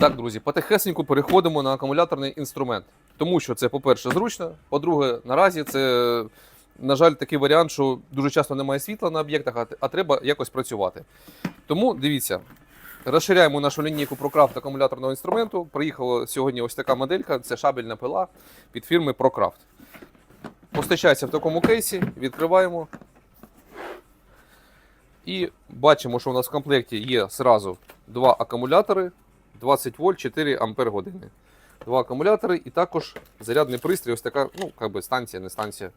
Так, друзі, потихесеньку переходимо на акумуляторний інструмент. Тому що це, по-перше, зручно. По-друге, наразі це, на жаль, такий варіант, що дуже часто немає світла на об'єктах, а, треба якось працювати. Тому дивіться, розширяємо нашу лінійку ProCraft акумуляторного інструменту. Приїхала сьогодні ось така моделька, це шабельна пила від фірми ProCraft. Постачається в такому кейсі, відкриваємо. І бачимо, що у нас в комплекті є зразу два акумулятори 20 вольт 4 ампер години. Два акумулятори і також зарядний пристрій, ось така, ну, як би станція, не станція.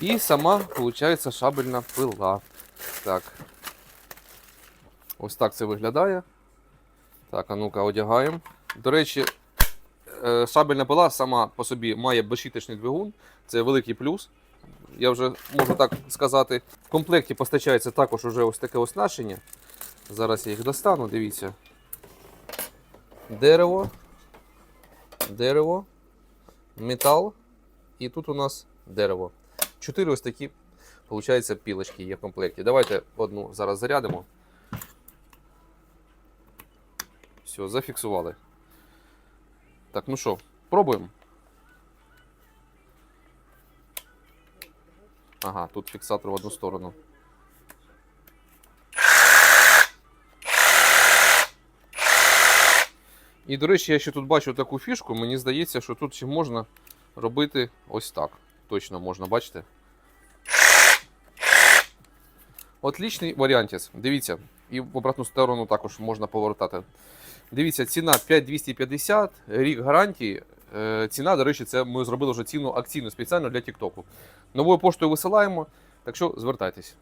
І сама, виходить, шабельна пила. Так. Ось так це виглядає. Так, а ну-ка, одягаємо. До речі, е, шабельна пила сама по собі має безщіточний двигун. Це великий плюс. Я вже можу так сказати. В комплекті постачається також уже ось таке оснащення. Зараз я їх достану, дивіться. Дерево, дерево, метал. І тут у нас дерево. Чотири ось такі, виходить, пілочки є в комплекті. Давайте одну зараз зарядимо. Все, зафіксували. Так, ну що, пробуємо. Ага, тут фіксатор в одну сторону. І, до речі, я ще тут бачу таку фішку. Мені здається, що тут ще можна робити ось так. Точно можна, бачите? Отлічний варіантіс. Дивіться, і в обратну сторону також можна повертати. Дивіться, ціна 5250, рік гарантії. Е, Ціна, до речі, це ми зробили вже ціну акційну спеціально для Тіктоку. Новою поштою висилаємо, так що звертайтесь.